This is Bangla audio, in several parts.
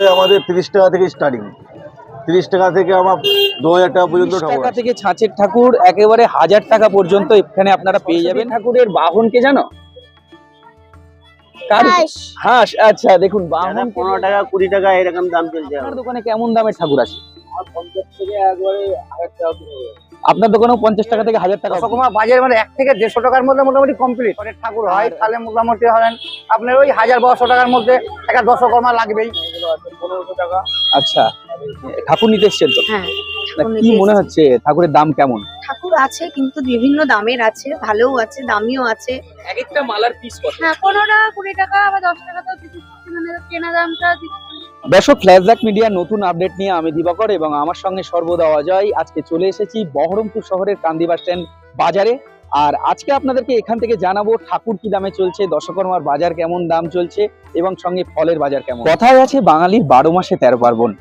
আমাদের তিরিশ টাকা থেকে স্টার্টিং তিরিশ টাকা থেকে আমার দু হাজার টাকা পর্যন্ত টাকা থেকে ছাঁচের ঠাকুর একেবারে হাজার টাকা পর্যন্ত এখানে আপনারা পেয়ে যাবেন। ঠাকুরের বাহনকে জানো? কার হাঁস। আচ্ছা দেখুন বাহন পনেরো টাকা কুড়ি টাকা এরকম দাম চলছে আপনার দোকানে কেমন দামের ঠাকুর আছে? পঞ্চাশ থেকে একবারে হাজার টাকা আপনার দোকানেও পঞ্চাশ টাকা থেকে হাজার টাকা দশকর্মা বাজার মানে এক থেকে দেড়শো টাকার মধ্যে মোটামুটি কমপ্লিট করে ঠাকুর হয় তাহলে মোটামুটি হলেন আপনার ওই হাজার বারোশো টাকার মধ্যে একটা দশকর্মা লাগবেই। আচ্ছা ঠাকুর নিতে এসছেন তো? হ্যাঁ কি মনে হচ্ছে ঠাকুরের দাম কেমন? ঠাকুর আছে কিন্তু বিভিন্ন দামের আছে ভালোও আছে দামিও আছে। এক একটা মালার পিস কত? হ্যাঁ পনেরো টাকা কুড়ি টাকা আবার দশ টাকা তো দিতে মানে কেনা দামটা দর্শক ফ্ল্যাশব্যাক মিডিয়ার নতুন আপডেট নিয়ে আমি দিবাকর এবং আমার সঙ্গে সর্বদা অজয়। আজকে চলে এসেছি বহরমপুর শহরের কান্দি বাস স্ট্যান্ড বাজারে। আর আজকে আপনাদেরকে এখান থেকে জানাব ঠাকুর কি দামে চলছে, দশকর্মার বাজার কেমন দাম চলছে এবং সঙ্গে ফলের বাজার কেমন। কথায় আছে বাঙালির বারো মাসে তেরো পার্বণ।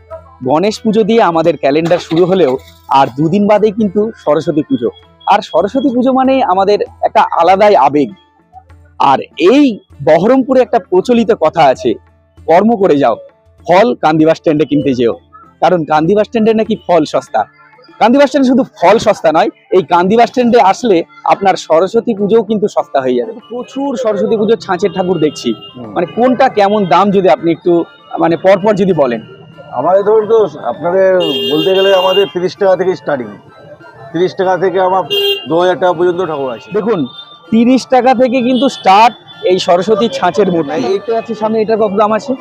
গণেশ পুজো দিয়ে আমাদের ক্যালেন্ডার শুরু হলেও আর দুদিন বাদেই কিন্তু সরস্বতী পুজো। আর সরস্বতী পুজো মানে আমাদের একটা আলাদাই আবেগ। আর এই বহরমপুরে একটা প্রচলিত কথা আছে, কর্ম করে যাও, ফল কান্দি বাস স্ট্যান্ডে কিনতে যেও। কারণ কান্দি বাস স্ট্যান্ডে নাকি ফল সস্তা। কান্দি বাস স্ট্যান্ডে শুধু ফল সস্তা নয় এই কান্দি বাস স্ট্যান্ডে আসলে আপনার সরস্বতী পুজোও কিন্তু সস্তা হয়ে যাবে। প্রচুর সরস্বতী পুজোর ছাঁচের ঠাকুর দেখছি। মানে কোনটা কেমন দাম যদি আপনি একটু মানে পরপর যদি বলেন? আমাদের ধরুন তো আপনাদের বলতে গেলে আমাদের তিরিশ টাকা থেকে স্টার্টিং তিরিশ টাকা থেকে আমার দু হাজার টাকা পর্যন্ত ঠাকুর আছে। দেখুন তিরিশ টাকা থেকে কিন্তু স্টার্ট এই সরস্বতী ছাঁচের মূর্তি। এইটা আছে সামনে এটার কত দাম আছে?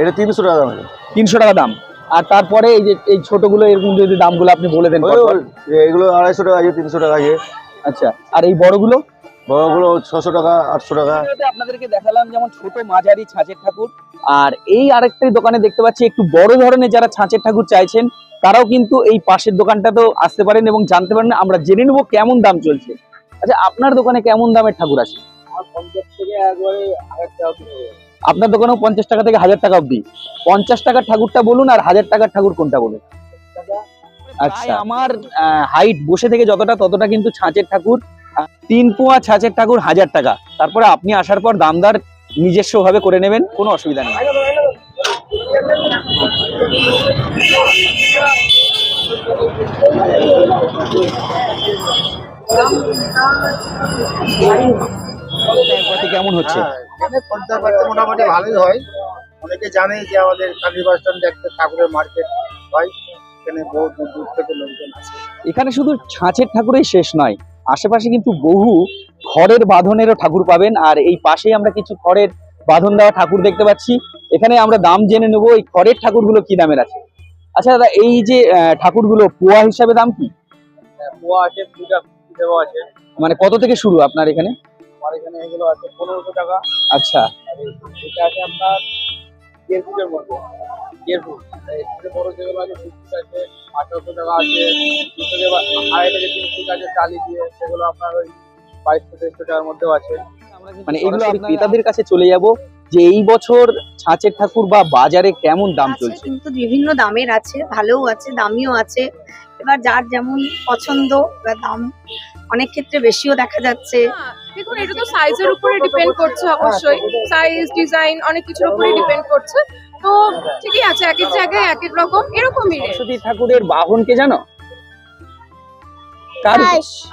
এটা তিনশো টাকা দাম তিনশো টাকা দাম। আর তারপরে এই যে এই ছোটগুলো এরকম যদি দামগুলো আপনি বলে দেন এগুলো আড়াইশো টাকা আছে তিনশো টাকা আছে আচ্ছা আর এই বড়গুলো? বড়গুলো ছশো টাকা আটশো টাকা। আপনাদেরকে দেখালাম যেমন ছোট মাঝারি ছাঁচের ঠাকুর। আর এই আরেকটি দোকানে দেখতে পাচ্ছি একটু বড় ধরনের যারা ছাঁচের ঠাকুর চাইছেন তারাও কিন্তু এই পাশের দোকানটাতেও আসতে পারেন এবং জানতে পারেন আমরা জেনে নেব কেমন দাম চলছে। আচ্ছা আপনার দোকানে কেমন দামের ঠাকুর আছে? পঞ্চাশ থেকে একবারে আপনার দোকানেও পঞ্চাশ টাকা থেকে হাজার টাকা অবধি। পঞ্চাশ টাকার ঠাকুরটা বলুন আর হাজার টাকার ঠাকুর কোনটা বলুন? আচ্ছা। আমার হাইট বসে থেকে যতটা ততটা কিন্তু ছাঁচের ঠাকুর। তিন পোয়া ছাঁচের ঠাকুর হাজার টাকা। তারপরে আপনি আসার পর দামদার নিজস্ব ভাবে করে নেবেন কোনো অসুবিধা নেই। কেমন হচ্ছে? হ্যাঁ, এখানে মোটামুটি ভালোই হয়। অনেকে জানে যে আমাদের কালী বাস স্ট্যান্ডে একটা ঠাকুরের মার্কেট হয়। এখানে বহু দূর দূর থেকে লোকজন আসে। এখানে শুধু ছাঁচের ঠাকুরই শেষ নয় আশেপাশে কিন্তু বহু খড়ের বাঁধনেরও ঠাকুর পাবেন। আর এই পাশেই আমরা কিছু খড়ের বাঁধন দেওয়া ঠাকুর দেখতে পাচ্ছি। এখানে আমরা দাম জেনে নেব এই খড়ের ঠাকুরগুলো কি দামের আছে? আচ্ছা দাদা এই যে আহ, ঠাকুরগুলো পোয়া হিসাবে দাম কি? পোয়া আছে পূজা দেওয়া আছে। মানে কত থেকে শুরু আপনার এখানে? আমার এখানে এগুলো আছে পনেরোশো টাকা। আচ্ছা। এটা আছে আপনার দেড় ফুটের মধ্যে দেড় ফুট। বড় যেগুলো আছে দু ফুট আছে আঠারোশো টাকা আছে। দু থেকে আড়াই থেকে তিন ফুট আছে টালি দিয়ে সেগুলো আপনার ওই বাইশশো দেড়শো টাকার মধ্যেও আছে। মানে এগুলো আমি ক্রেতাদের কাছে চলে যাব যে এই বছর ছাঁচের ঠাকুর বা বাজারে কেমন দাম চলছে? কিন্তু বিভিন্ন দামের আছে ভালোও আছে দামিও আছে। এবার যার যেমন পছন্দ বা দাম অনেক ক্ষেত্রে বেশিও দেখা যাচ্ছে। হ্যাঁ, দেখুন এটা তো সাইজের উপরে ডিপেন্ড করছে অবশ্যই। সাইজ ডিজাইন অনেক কিছুর উপরে ডিপেন্ড করছে। তো ঠিকই আছে এক এক জায়গায় এক এক রকম এরকমই। সরস্বতী ঠাকুরের বাহনকে জানো?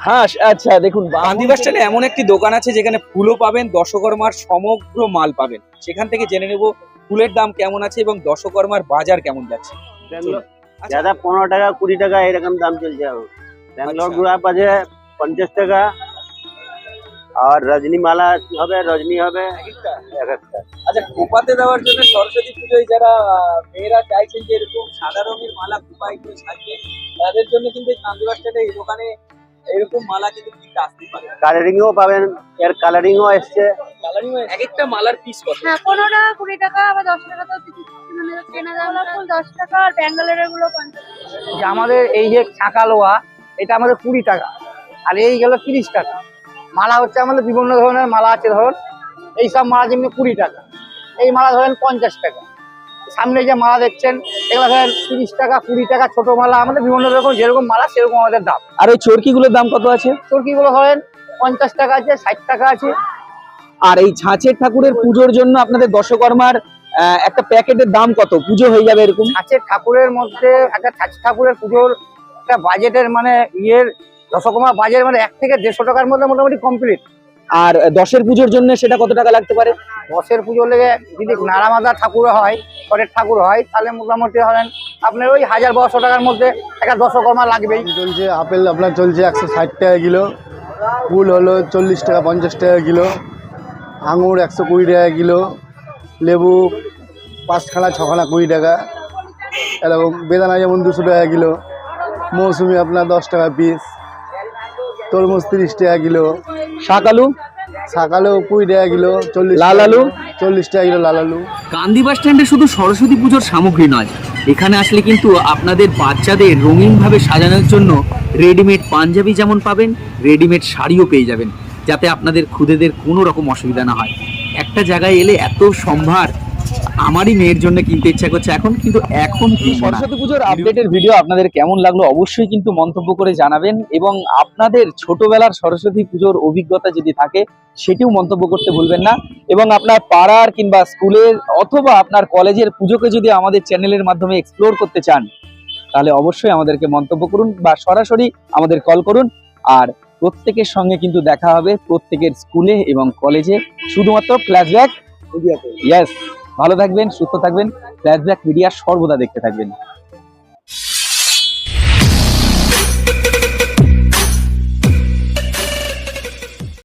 হাঁস। আচ্ছা দেখুন গান্ধী বাস স্ট্যান্ডে এমন একটি দোকান আছে যেখানে ফুলও পাবেন দশকর্মার সমগ্র মাল পাবেন। সেখান থেকে জেনে নেব ফুলের দাম কেমন আছে এবং দশকর্মার বাজার কেমন যাচ্ছে। ব্যাঙ্গালোর। আচ্ছা। দাদা পনেরো টাকা কুড়ি টাকা এরকম দাম চলছে ব্যাঙ্গালোর আচ্ছা। গোলাপ আছে পঞ্চাশ টাকা। আর রজনী মালা হবে? রজনী হবে এক একটা। আচ্ছা খোপাতে দেওয়ার জন্য সরস্বতী পুজোয় যারা মেয়েরা চাইছেন যে এরকম সাদা রঙের মালা খোপায় একটু সাজিয়ে তাদের জন্য কিন্তু গান্ধী এই দোকানে এরকম মালা কিন্তু কিনতে আসতে পারে। কালারিংও পাবেন এর কালারিংও এসছে। কালারিং এক একটা মালার পিস কত? হ্যাঁ পনেরো টাকা কুড়ি টাকা আবার দশ টাকা তো মানে কেনা দামটা ফুল দশ টাকা আর ব্যাঙ্গালোরেরগুলো পঞ্চাশ আমাদের এই যে ছাঁকা লোয়া এটা আমাদের কুড়ি টাকা। আর এই গেল তিরিশ টাকা। মালা হচ্ছে আমাদের বিভিন্ন ধরনের মালা আছে ধরুন এই সব মালা যেমনি কুড়ি টাকা এই মালা ধরেন পঞ্চাশ টাকা। সামনে যে মালা দেখছেন এগুলো ধরেন তিরিশ টাকা কুড়ি টাকা ছোট মালা আমাদের বিভিন্ন রকম যেরকম মালা সেরকম আমাদের দাম। আর ওই চরকিগুলোর দাম কত আছে? চরকিগুলো ধরেন পঞ্চাশ টাকা আছে ষাট টাকা আছে। আর এই ছাঁচের ঠাকুরের পুজোর জন্য আপনাদের দশকর্মার একটা প্যাকেটের দাম কত? পুজো হয়ে যাবে এরকম? ছাঁচের ঠাকুরের মধ্যে একটা ছাঁচ ঠাকুরের পুজোর একটা বাজেটের মানে ইয়ের দশকর্মা বাজার মানে এক থেকে দেড়শো টাকার মধ্যে মোটামুটি কমপ্লিট আর দশের পুজোর জন্য সেটা কত টাকা লাগতে পারে? দশের পুজো লেগে যদি নারামাদা ঠাকুর হয় পরের ঠাকুর হয় তাহলে মোটামুটি হলেন আপনার ওই হাজার বারোশো টাকার মধ্যে একটা দশকর্মা লাগবেই। চলছে আপেল আপনার চলছে একশো ষাট টাকা কিলো। কুল হলো চল্লিশ টাকা পঞ্চাশ টাকা কিলো। আঙুর একশো কুড়ি টাকা কিলো। লেবু পাঁচখানা ছখানা কুড়ি টাকা। এরকম বেদানা যেমন দুশো টাকা কিলো। মৌসুমি আপনার দশ টাকা পিস তরমুজ তিরিশ টাকা কিলো। শাকালো? কুড়ি টাকা কিলো চল্লিশ লাল আলু? চল্লিশ টাকা কিলো লাল আলু গান্ধী বাস স্ট্যান্ডে শুধু সরস্বতী পুজোর সামগ্রী নয় এখানে আসলে কিন্তু আপনাদের বাচ্চাদের রঙিনভাবে সাজানোর জন্য রেডিমেড পাঞ্জাবি যেমন পাবেন রেডিমেড শাড়িও পেয়ে যাবেন যাতে আপনাদের খুদেদের কোনো রকম অসুবিধা না হয়। একটা জায়গায় এলে এত সম্ভার আমারই মেয়ের জন্য কিনতে ইচ্ছা করছে। এখন কিন্তু এখন সরস্বতী পুজোর আপডেটের ভিডিও আপনাদের কেমন লাগল অবশ্যই কিন্তু মন্তব্য করে জানাবেন এবং আপনাদের ছোটবেলার সরস্বতী পুজোর অভিজ্ঞতা যদি থাকে সেটিও মন্তব্য করতে ভুলবেন না। এবং আপনার পাড়ার কিংবা স্কুলের অথবা আপনার কলেজের পুজোকে যদি আমাদের চ্যানেলের মাধ্যমে এক্সপ্লোর করতে চান তাহলে অবশ্যই আমাদেরকে মন্তব্য করুন বা সরাসরি আমাদের কল করুন। আর প্রত্যেকের সঙ্গে কিন্তু দেখা হবে প্রত্যেকের স্কুলে এবং কলেজে শুধুমাত্র ফ্ল্যাশব্যাক ইয়েস ভালো থাকবেন সুস্থ থাকবেন ফ্ল্যাশব্যাক মিডিয়া সর্বদা দেখতে থাকবেন।